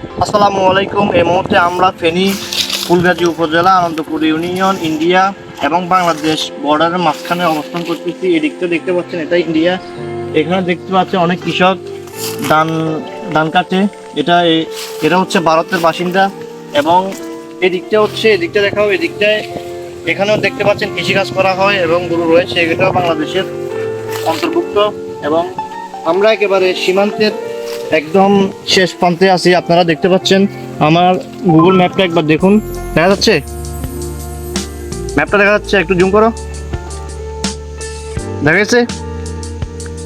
আসসালামু আলাইকুম। এই মুহূর্তে আমরা ফেনী, ফুলগাজী উপজেলা, আনন্দপুর ইউনিয়ন, ইন্ডিয়া এবং বাংলাদেশ বর্ডারের মাঝখানে অবস্থান করতেছি। এদিকটা দেখতে পাচ্ছেন, এটা ইন্ডিয়া। এখানে দেখতে পাচ্ছেন অনেক কৃষক ধান ধান কাটে। এটা এ- এরা হচ্ছে ভারতের বাসিন্দা এবং এদিকটা হচ্ছে, এদিকটা দেখাও, এদিকটায় এখানেও দেখতে পাচ্ছেন কৃষিকাজ করা হয় এবং গরু রয়েছে। এটাও বাংলাদেশের অন্তর্ভুক্ত এবং আমরা একেবারে সীমান্তের একদম শেষ প্রান্তে আছি, আপনারা দেখতে পাচ্ছেন আমার গুগল ম্যাপটা একবার দেখুন। দেখা যাচ্ছে? ম্যাপটা দেখা যাচ্ছে, একটু জুম করো। দেখা গেছে?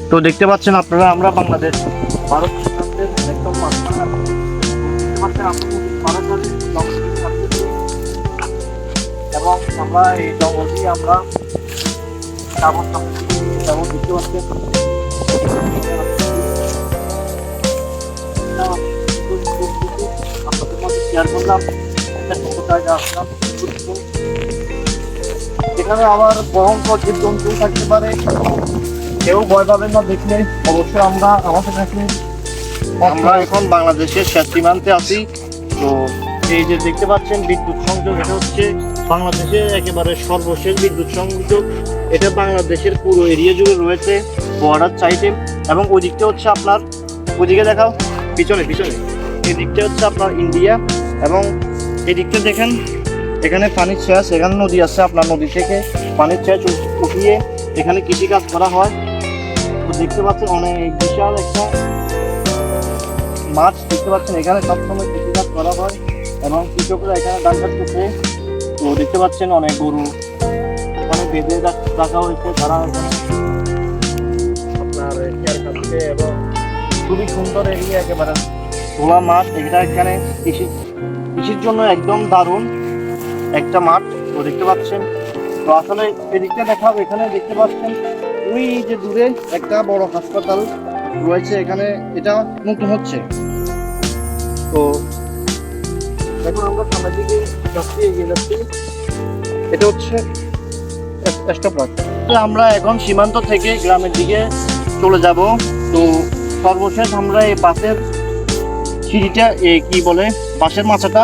তো দেখতে পাচ্ছেন আপনারা, আমরা বাংলাদেশ, ভারত আমরা এই জঙ্গল দিয়ে আমরা দেখতে পাচ্ছেন শেয়ার করলাম একটা জায়গা আসলাম এখানে আমার ভয়ঙ্কর জীবজন্তু থাকতে পারে। কেউ ভয় পাবেন না দেখলে। অবশ্যই আমরা আমাদের কাছে আমরা এখন বাংলাদেশের শেষ সীমান্তে আছি। তো এই যে দেখতে পাচ্ছেন, বিদ্যুৎ সংযোগ, এটা হচ্ছে বাংলাদেশের একেবারে সর্বশেষ বিদ্যুৎ সংযোগ। এটা বাংলাদেশের পুরো এরিয়া জুড়ে রয়েছে বর্ডার চাইতে এবং ওই দিকটা হচ্ছে আপনার, ওদিকে দেখাও, পিছনে পিছনে। এদিকটা হচ্ছে আপনার ইন্ডিয়া এবং এই দিকটা দেখেন, এখানে পানির শেষ এখানে নদী আছে আপনার নদী থেকে। পানির শেষ উঠ- উঠিয়ে এখানে কৃষিকাজ করা হয়। তো দেখতে পাচ্ছেন অনেক বিশাল একটা মাছ দেখতে পাচ্ছেন। এখানে সবসময় কৃষিকাজ করা হয় এবং কৃষকরা এখানে ধান কাটতেছে তো দেখতে পাচ্ছেন অনেক গরু এখানে বেঁধে রাখ- হয়েছে তারা আপনার কেয়ার এবং খুবই সুন্দর এরিয়া একেবারে। খোলা মাঠ এটা এখানে কৃষি কৃষির জন্য একদম দারুণ একটা মাঠ, তো দেখতে পাচ্ছেন। তো আসলে এদিকটা দেখাবো, এখানে দেখতে পাচ্ছেন, ওই যে দূরে একটা বড় হাসপাতাল রয়েছে, এখানে এটা মুক্ত হচ্ছে। তো এখন আমরা সামনের দিকে যাচ্ছি, এগিয়ে যাচ্ছি। এটা হচ্ছে আমরা এখন সীমান্ত থেকে গ্রামের দিকে চলে যাব। তো সর্বশেষ আমরা এই বাসের সিঁড়িটা কি বলে, বাঁশের মাথাটা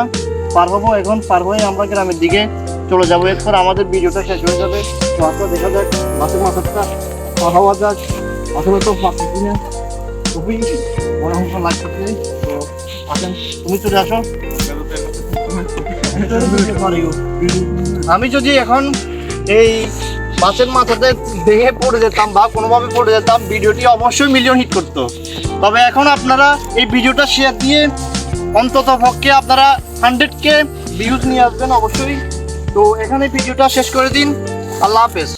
পার হব এখন, পার হয়ে আমরা গ্রামের দিকে চলে যাব। এরপর আমাদের ভিডিওটা শেষ হয়ে যাবে। তো আসলে দেখা যাক বাসের মাথাটা পার হওয়া যাক। আসলে তো পাচ্ছি না খুবই মনে হয় লাগতেছে। তো আসেন, তুমি চলে আসো। আমি যদি এখন এই মাছের মাথাতে ভেঙে পড়ে যেতাম বা কোনোভাবে পড়ে যেতাম, ভিডিওটি অবশ্যই মিলিয়ন হিট করত। তবে এখন আপনারা এই ভিডিওটা শেয়ার দিয়ে অন্তত পক্ষে আপনারা হান্ড্রেড কে ভিউজ নিয়ে আসবেন অবশ্যই। তো এখানে ভিডিওটা শেষ করে দিন। আল্লাহ হাফেজ।